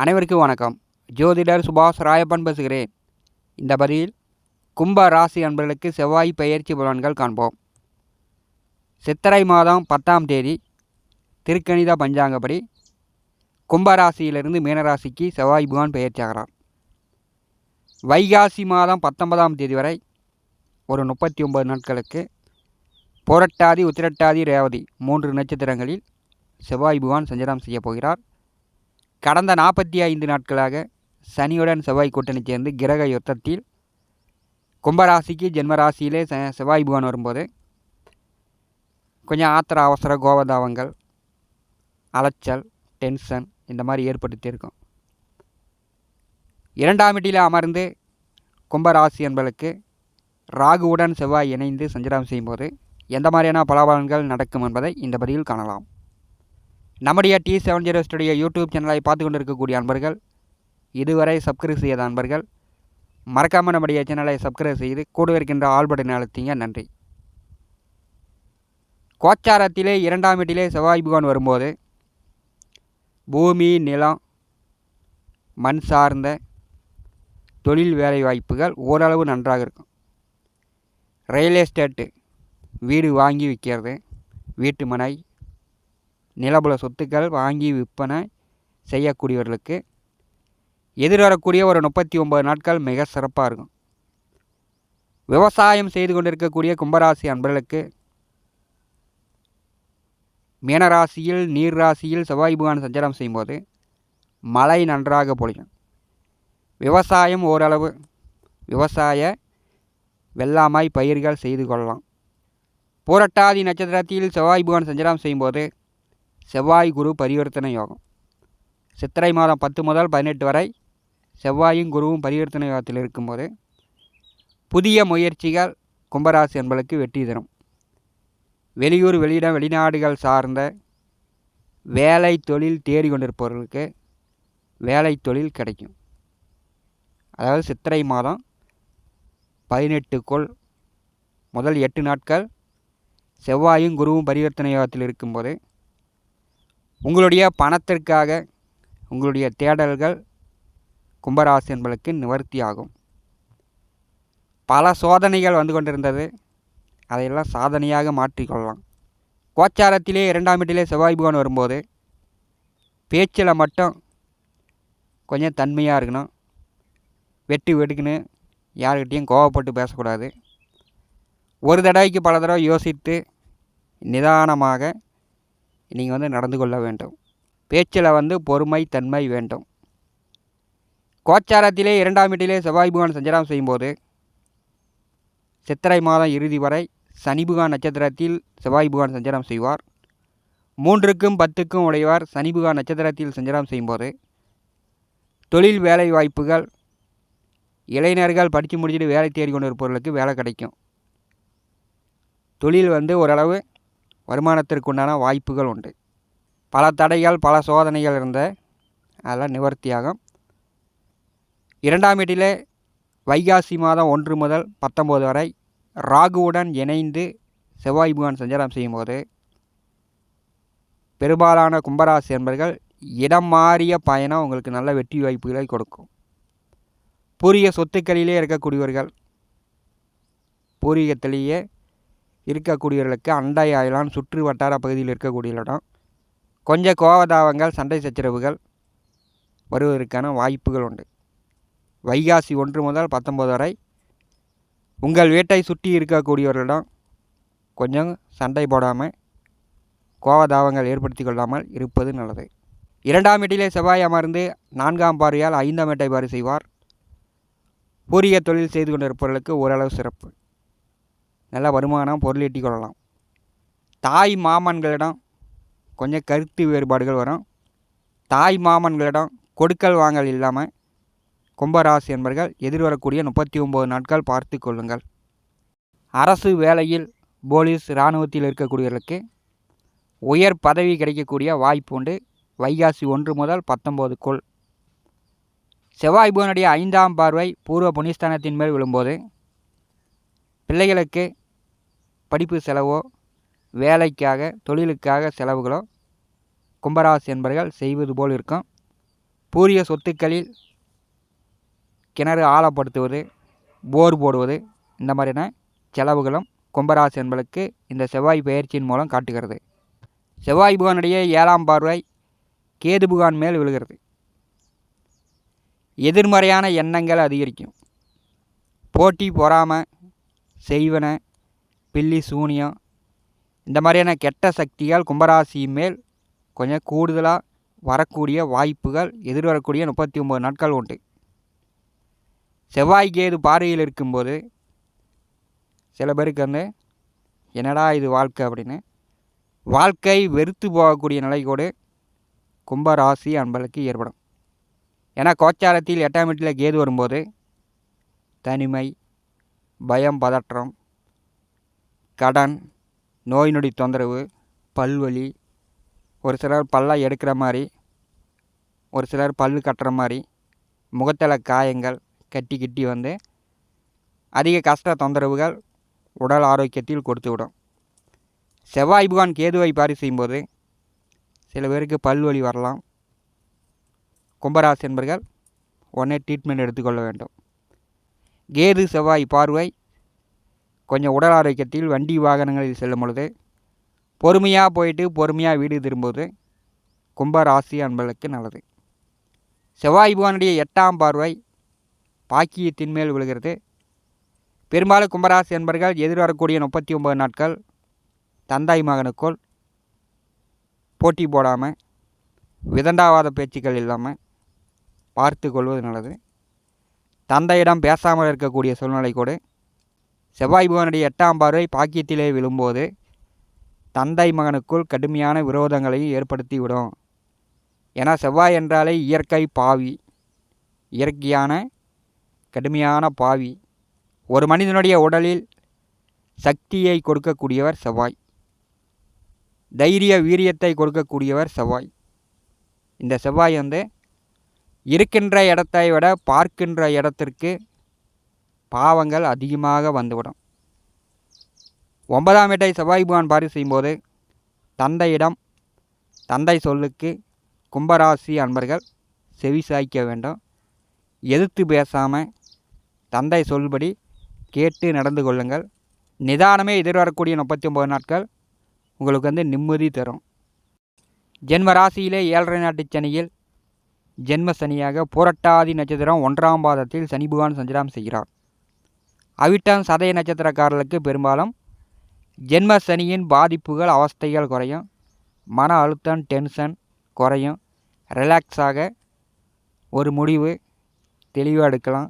அனைவருக்கும் வணக்கம். ஜோதிடர் சுபாஷ் ராயப்பன் பேசுகிறேன். இந்த பதிவில் கும்ப ராசி அன்பர்களுக்கு செவ்வாய் பெயர்ச்சி பலன்கள் காண்போம். சித்திரை மாதம் பத்தாம் தேதி திருக்கணித பஞ்சாங்கப்படி கும்பராசியிலிருந்து மீனராசிக்கு செவ்வாய் புகான் பெயர்ச்சியாகிறார் வைகாசி மாதம் பத்தொன்பதாம் தேதி வரை ஒரு முப்பத்தி ஒன்பது நாட்களுக்கு புரட்டாதி உத்திரட்டாதி ரேவதி மூன்று நட்சத்திரங்களில் செவ்வாய் புகான் சஞ்சாரம் செய்யப் போகிறார். கடந்த நாற்பத்தி ஐந்து நாட்களாக சனியுடன் செவ்வாய் கூட்டணி சேர்ந்து கிரக யுத்தத்தில் கும்பராசிக்கு ஜென்மராசியிலே ச செவ்வாய் புவன் வரும்போது கொஞ்சம் ஆத்திர அவசர கோபதாவங்கள் அலைச்சல் டென்ஷன் இந்த மாதிரி ஏற்படுத்தியிருக்கும் இரண்டாம் இடியில் அமர்ந்து கும்பராசி என்பதற்கு ராகுவுடன் செவ்வாய் இணைந்து சஞ்சாரம் செய்யும்போது எந்த மாதிரியான பலாபலன்கள் நடக்கும் என்பதை இந்த பதிவில் காணலாம். நம்முடைய T seven zero studio YouTube சேனலை பார்த்து கொண்டு இருக்கக்கூடிய அன்பர்கள் இதுவரை சப்ஸ்கிரைப் செய்யாத அன்பர்கள் மறக்காமல் நம்முடைய சேனலை சப்ஸ்கிரைப் செய்து கூட இருக்கின்ற ஆள்படை அழுத்திங்க நன்றி. கோச்சாரத்திலே இரண்டாம் வீட்டிலே செவ்வாய் பகவான் வரும்போது பூமி நிலம் மண் சார்ந்த தொழில் வேலை வாய்ப்புகள் ஓரளவு நன்றாக இருக்கும். ரியல் எஸ்டேட்டு வீடு வாங்கி விற்கிறது வீட்டு மனை நிலபுல சொத்துக்கள் வாங்கி விற்பனை செய்யக்கூடியவர்களுக்கு எதிர்வரக்கூடிய ஒரு முப்பத்தி ஒன்பது நாட்கள் மிக சிறப்பாக இருக்கும். விவசாயம் செய்து கொண்டிருக்கக்கூடிய கும்பராசி அன்பர்களுக்கு மீனராசியில் நீர் ராசியில் செவ்வாய் பகவான் சஞ்சாரம் செய்யும்போது மழை நன்றாக பொழியும். விவசாயம் ஓரளவு விவசாய வெள்ளாமாய் பயிர்கள் செய்து கொள்ளலாம். பூரட்டாதி நட்சத்திரத்தில் செவ்வாய் பகவான் சஞ்சாரம் செய்யும்போது செவ்வாய் குரு பரிவர்த்தனை யோகம். சித்திரை மாதம் பத்து முதல் பதினெட்டு வரை செவ்வாயும் குருவும் பரிவர்த்தனை யோகத்தில் இருக்கும்போது புதிய முயற்சிகள் கும்பராசி என்பதற்கு வெற்றி தரும். வெளியூர் வெளியிடம் வெளிநாடுகள் சார்ந்த வேலை தொழில் தேடி கொண்டிருப்பவர்களுக்கு வேலை தொழில் கிடைக்கும். அதாவது சித்திரை மாதம் பதினெட்டுக்குள் முதல் எட்டு நாட்கள் செவ்வாயும் குருவும் பரிவர்த்தனை யோகத்தில் இருக்கும்போது உங்களுடைய பணத்திற்காக உங்களுடைய தேடல்கள் கும்பராசி என்பதற்கு நிவர்த்தியாகும். பல சோதனைகள் வந்து கொண்டிருந்தது. அதையெல்லாம் சாதனையாக மாற்றிக்கொள்ளலாம். கோச்சாரத்திலே இரண்டாம் வீட்டிலே செவ்வாய் பகவான் வரும்போது பேச்சில் மட்டும் கொஞ்சம் தன்மையாக இருக்கணும். வெட்டி வெடுக்குன்னு யாருக்கிட்டேயும் கோவப்பட்டு பேசக்கூடாது. ஒரு தடவைக்கு பல தடவை யோசித்து நிதானமாக நீங்கள் வந்து நடந்து கொள்ள வேண்டும். பேச்சில் வந்து பொறுமை தன்மை வேண்டும். கோச்சாரத்திலே இரண்டாம் வீட்டிலே செவ்வாய் புகான் சஞ்சாரம் செய்யும்போது சித்திரை மாதம் இறுதி வரை சனி நட்சத்திரத்தில் செவ்வாய் புகான் சஞ்சாரம் செய்வார். மூன்றுக்கும் பத்துக்கும் உடையவர் சனி நட்சத்திரத்தில் சஞ்சாரம் செய்யும்போது தொழில் வேலை வாய்ப்புகள் இளைஞர்கள் படித்து முடிச்சுட்டு வேலை தேடிக்கொண்டு இருப்பவர்களுக்கு வேலை கிடைக்கும். தொழில் வந்து ஓரளவு வருமானத்திற்குண்டான வாய்ப்புகள் உண்டு. பல தடைகள் பல சோதனைகள் இருந்த அதெல்லாம் நிவர்த்தியாகும். இரண்டாம் வீட்டிலே வைகாசி மாதம் ஒன்று முதல் பத்தொம்போது வரை ராகுவுடன் இணைந்து செவ்வாய் புகான் சஞ்சாரம் செய்யும்போது பெரும்பாலான கும்பராசி என்பர்கள் இடம் மாறிய பயணம் உங்களுக்கு நல்ல வெற்றி வாய்ப்புகளை கொடுக்கும். பூரிய சொத்துக்களிலே இருக்கக்கூடியவர்கள் பூர்வீகத்திலேயே இருக்கக்கூடியவர்களுக்கு அண்டை ஆயலான் சுற்று வட்டார பகுதியில் இருக்கக்கூடிய இடம் கொஞ்சம் கோவதாவங்கள் சண்டை சச்சரவுகள் வருவதற்கான வாய்ப்புகள் உண்டு. வைகாசி ஒன்று முதல் பத்தொம்பது வரை உங்கள் வீட்டை சுற்றி இருக்கக்கூடியவர்களிடம் கொஞ்சம் சண்டை போடாமல் கோவதாவங்கள் ஏற்படுத்தி கொள்ளாமல் இருப்பது நல்லது. இரண்டாம் வீட்டிலே செவ்வாய் அமர்ந்து நான்காம் பார்வையால் ஐந்தாம் வீட்டை பாரி செய்வார் பூரிய தொழில் செய்து கொண்டிருப்பவர்களுக்கு ஓரளவு சிறப்பு. நல்ல வருமானம் பொருள் ஈட்டி கொள்ளலாம். தாய் மாமன்களிடம் கொஞ்சம் கருத்து வேறுபாடுகள் வரும். தாய் மாமன்களிடம் கொடுக்கல் வாங்கல் இல்லாமல் கும்பராசி என்பர்கள் எதிர்வரக்கூடிய முப்பத்தி ஒம்பது நாட்கள் பார்த்து கொள்ளுங்கள். அரசு வேலையில் போலீஸ் இராணுவத்தில் இருக்கக்கூடியவர்களுக்கு உயர் பதவி கிடைக்கக்கூடிய வாய்ப்பு உண்டு. வைகாசி ஒன்று முதல் பத்தொம்போதுக்குள் செவ்வாய் புவனுடைய ஐந்தாம் பார்வை பூர்வ புனிஸ்தானத்தின் மேல் விழும்போது பிள்ளைகளுக்கு படிப்பு செலவோ வேலைக்காக தொழிலுக்காக செலவுகளோ கும்பராசி என்பர்கள் செய்வது போல் இருக்கும். பூரிய சொத்துக்களில் கிணறு ஆழப்படுத்துவது போர் போடுவது இந்த மாதிரியான செலவுகளும் கும்பராசி என்பளுக்கு இந்த செவ்வாய் பயிற்சியின் மூலம் காட்டுகிறது. செவ்வாய் புகானுடைய ஏழாம் பார்வை கேது புகான் மேல் விழுகிறது. எதிர்மறையான எண்ணங்கள் அதிகரிக்கும். போட்டி பொறாமை செய்வன பில்லி சூனியம் இந்த மாதிரியான கெட்ட சக்திகள் கும்பராசி மேல் கொஞ்சம் கூடுதலாக வரக்கூடிய வாய்ப்புகள் எதிர்வரக்கூடிய முப்பத்தி ஒம்பது நாட்கள் உண்டு. செவ்வாய் கேது பார்வையில் இருக்கும்போது சில பேருக்கு வந்து என்னடா இது வாழ்க்கை? அப்படின்னு. வாழ்க்கை வெறுத்து போகக்கூடிய நிலை கூட கும்பராசி அன்பளுக்கு ஏற்படும். ஏன்னா கோச்சாரத்தில் எட்டாம் வீட்டில் கேது வரும்போது தனிமை பயம் பதற்றம் கடன் நோய் நொடி தொந்தரவு பல்வலி ஒரு சிலர் பல்லாக எடுக்கிற மாதிரி ஒரு சிலர் பல் கட்டுற மாதிரி முகத்தில் காயங்கள் கட்டி கிட்டி வந்து அதிக கஷ்ட தொந்தரவுகள் உடல் ஆரோக்கியத்தில் கொடுத்து விடும் செவ்வாய் புகான் கேதுவை பாரி செய்யும்போது சில பேருக்கு பல்வலி வரலாம். கும்பராசி என்பர்கள் உடனே ட்ரீட்மெண்ட் எடுத்துக்கொள்ள வேண்டும். கேது செவ்வாய் பார்வை கொஞ்சம் உடல் ஆரோக்கியத்தில் வண்டி வாகனங்களில் செல்லும் பொழுது பொறுமையாக போயிட்டு பொறுமையாக வீடு திரும்புவது கும்பராசி அன்பர்களுக்கு நல்லது. செவ்வாய் புகானுடைய எட்டாம் பார்வை பாக்கியத்தின் மேல் விழுகிறது. பெரும்பாலும் கும்பராசி என்பர்கள் எதிர்வரக்கூடிய முப்பத்தி ஒம்பது நாட்கள் தந்தாய் மகனுக்குள் போட்டி போடாமல் விதண்டாவாத பேச்சுக்கள் இல்லாமல் பார்த்து கொள்வது நல்லது. தந்தையிடம் பேசாமல் இருக்கக்கூடிய சூழ்நிலை கூட செவ்வாய் புவனுடைய எட்டாம் பார்வை பாக்கியத்திலே விழும்போது தந்தை மகனுக்குள் கடுமையான விரோதங்களை ஏற்படுத்தி விடும் ஏன்னா செவ்வாய் என்றாலே இயற்கை பாவி. இயற்கையான கடுமையான பாவி. ஒரு மனிதனுடைய உடலில் சக்தியை கொடுக்கக்கூடியவர் செவ்வாய். தைரிய வீரியத்தை கொடுக்கக்கூடியவர் செவ்வாய். இந்த செவ்வாய் வந்து இருக்கின்ற இடத்தை விட பார்க்கின்ற இடத்திற்கு பாவங்கள் அதிகமாக வந்துவிடும். ஒன்பதாம் வீட்டை செவ்வாய் புகான் பாரி செய்யும்போது தந்தையிடம் தந்தை சொல்லுக்கு கும்பராசி அன்பர்கள் செவி சாய்க்க வேண்டும். எதிர்த்து பேசாமல் தந்தை சொல்படி கேட்டு நடந்து கொள்ளுங்கள். நிதானமே எதிர்வரக்கூடிய முப்பத்தி ஒம்பது நாட்கள் உங்களுக்கு வந்து நிம்மதி தரும். ஜென்ம ராசியிலே ஏழரை நாட்டு சனியில் ஜென்ம சனியாக புரட்டாதி நட்சத்திரம் ஒன்றாம் பாதத்தில் சனி பகவான் சஞ்சாரம் செய்கிறார். அவிட்டம் சதய நட்சத்திரக்காரர்களுக்கு பெரும்பாலும் ஜென்ம சனியின் பாதிப்புகள் அவஸ்தைகள் குறையும். மன அழுத்தம் டென்ஷன் குறையும். ரிலாக்ஸாக ஒரு முடிவு தெளிவாக எடுக்கலாம்.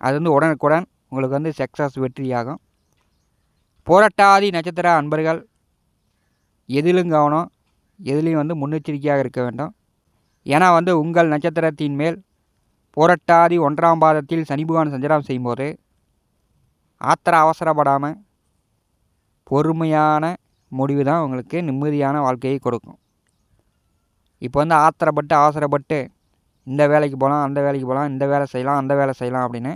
அது வந்து உடனுக்குடன் உங்களுக்கு வந்து சக்ஸஸ் வெற்றியாகும். போராட்டாதி நட்சத்திர அன்பர்கள் எதிலும் கவனம் எதுலேயும் வந்து முன்னெச்சரிக்கையாக இருக்க வேண்டும். ஏன்னா வந்து உங்கள் நட்சத்திரத்தின் மேல் போராட்டாதி ஒன்றாம் பாதத்தில் சனி பகவான் சஞ்சாரம் செய்யும்போது ஆத்திர அவசரப்படாமல் பொறுமையான முடிவு தான் உங்களுக்கு நிம்மதியான வாழ்க்கையை கொடுக்கும். இப்போ வந்து ஆத்திரப்பட்டு அவசரப்பட்டு இந்த வேலைக்கு போகலாம் அந்த வேலைக்கு போகலாம் இந்த வேலை செய்யலாம் அந்த வேலை செய்யலாம் அப்படின்னு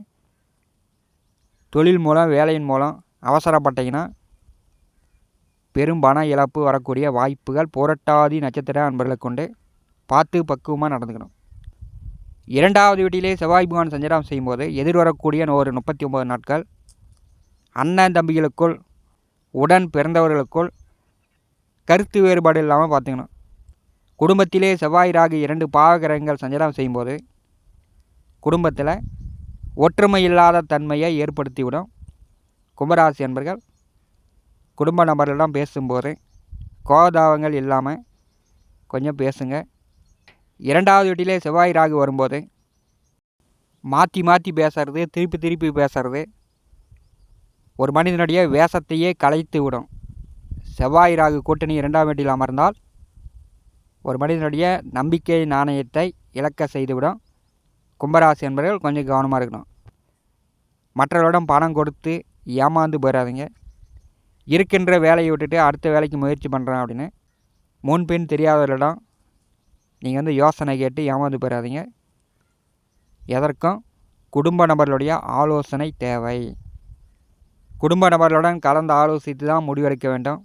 தொழில் மூலம் வேலையின் மூலம் அவசரப்பட்டீங்கன்னா பெரும் பண இழப்பு வரக்கூடிய வாய்ப்புகள் புரட்டாதி நட்சத்திர அன்பர்களை கொண்டு பார்த்து பக்குவமாக நடந்துக்கணும். இரண்டாவது வீட்டிலே செவ்வாய் பகவான் சஞ்சாரம் செய்யும்போது எதிர்வரக்கூடிய ஒரு முப்பத்தி ஒம்பது நாட்கள் அண்ணன் தம்பிகளுக்குள் உடன் பிறந்தவர்களுக்குள் கருத்து வேறுபாடு இல்லாமல் பார்த்துக்கணும். குடும்பத்திலே செவ்வாய் ராகு இரண்டு பாவகிரகங்கள் சஞ்சாரம் செய்யும்போது குடும்பத்தில் ஒற்றுமை இல்லாத தன்மையை ஏற்படுத்திவிடும். கும்பராசி என்பர்கள் குடும்ப நபர்களிடம் பேசும்போது கோதாவங்கள் இல்லாமல் கொஞ்சம் பேசுங்க. இரண்டாவது வீட்டிலே செவ்வாய் ராகு வரும்போது மாற்றி மாற்றி பேசுறது திருப்பி திருப்பி பேசுறது ஒரு மனிதனுடைய வேஷத்தையே கலைத்து விடும். செவ்வாய் ராகு கூட்டணி இரண்டாம் வீட்டில் அமர்ந்தால் ஒரு மனிதனுடைய நம்பிக்கை நாணயத்தை இழக்க செய்துவிடும். கும்பராசி என்பவர்கள் கொஞ்சம் கவனமாக இருக்கணும். மற்றவர்களிடம் பணம் கொடுத்து ஏமாந்து போயிடாதீங்க இருக்கின்ற வேலையை விட்டுட்டு அடுத்த வேலைக்கு முயற்சி பண்ணுறேன் அப்படின்னு முன்பின் தெரியாதவர்களிடம் நீங்கள் வந்து யோசனை கேட்டு ஏமாந்து போயிடாதீங்க எதற்கும் குடும்ப நபர்களுடைய ஆலோசனை தேவை. குடும்ப நபர்களுடன் கலந்து ஆலோசித்து தான் முடிவெடுக்க வேண்டும்.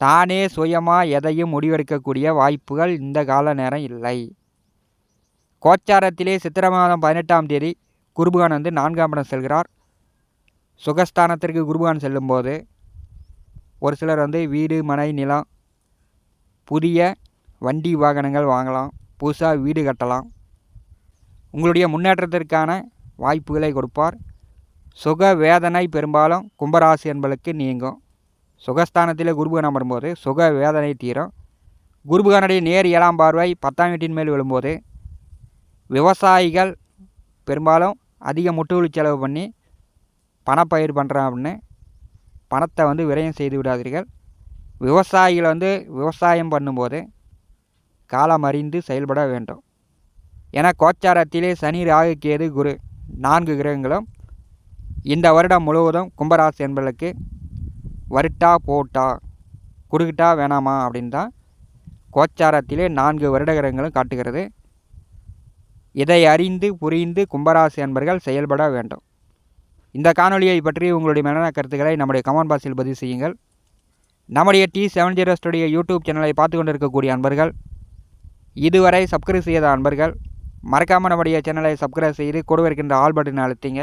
தானே சுயமாக எதையும் முடிவெடுக்கக்கூடிய வாய்ப்புகள் இந்த கால நேரம் இல்லை. கோச்சாரத்திலே சித்திரை மாதம் பதினெட்டாம் தேதி குருபகான் வந்து நான்காம் இடம் செல்கிறார். சுகஸ்தானத்திற்கு குருபகான் செல்லும்போது ஒரு சிலர் வந்து வீடு மனை நிலம் புதிய வண்டி வாகனங்கள் வாங்கலாம் புதுசாக வீடு கட்டலாம். உங்களுடைய முன்னேற்றத்திற்கான வாய்ப்புகளை கொடுப்பார். சுக வேதனை பெரும்பாலும் கும்பராசி என்பளுக்கு நீங்கும். சுகஸ்தானத்தில் குருபகன் அமரும்போது சுக வேதனை தீரும். குருபகனுடைய நேர் ஏழாம் பார்வை பத்தாம் வீட்டின் மேல் விழும்போது விவசாயிகள் பெரும்பாலும் அதிக முட்டுவலி செலவு பண்ணி பணப்பயிர் பண்ணுறேன் அப்படின்னு பணத்தை வந்து விரயம் செய்து விடாதீர்கள். விவசாயிகள் வந்து விவசாயம் பண்ணும்போது காலம் அறிந்து செயல்பட வேண்டும். ஏன்னா கோச்சாரத்திலே சனி ராகு கேது குரு நான்கு கிரகங்களும் இந்த வருடம் முழுவதும் கும்பராசி என்பதற்கு வருட்டா போட்டா குறுக்கிட்டா வேணாமா அப்படின்னு தான் கோச்சாரத்திலே நான்கு வருடகிரகங்களும் காட்டுகிறது. இதை அறிந்து புரிந்து கும்பராசி அன்பர்கள் செயல்பட வேண்டும். இந்த காணொலியை பற்றி உங்களுடைய மனநல கருத்துக்களை நம்முடைய கமெண்ட் பாக்ஸில் பதிவு செய்யுங்கள். நம்முடைய T seven zero studio YouTube சேனலை பார்த்து கொண்டிருக்கக்கூடிய அன்பர்கள் இதுவரை சப்ஸ்கிரைப் செய்யாத அன்பர்கள் மறக்காமல் நம்முடைய சேனலை சப்ஸ்கிரைப் செய்து கொடுவிருக்கின்ற ஆல் பட்டனை அழுத்திங்க.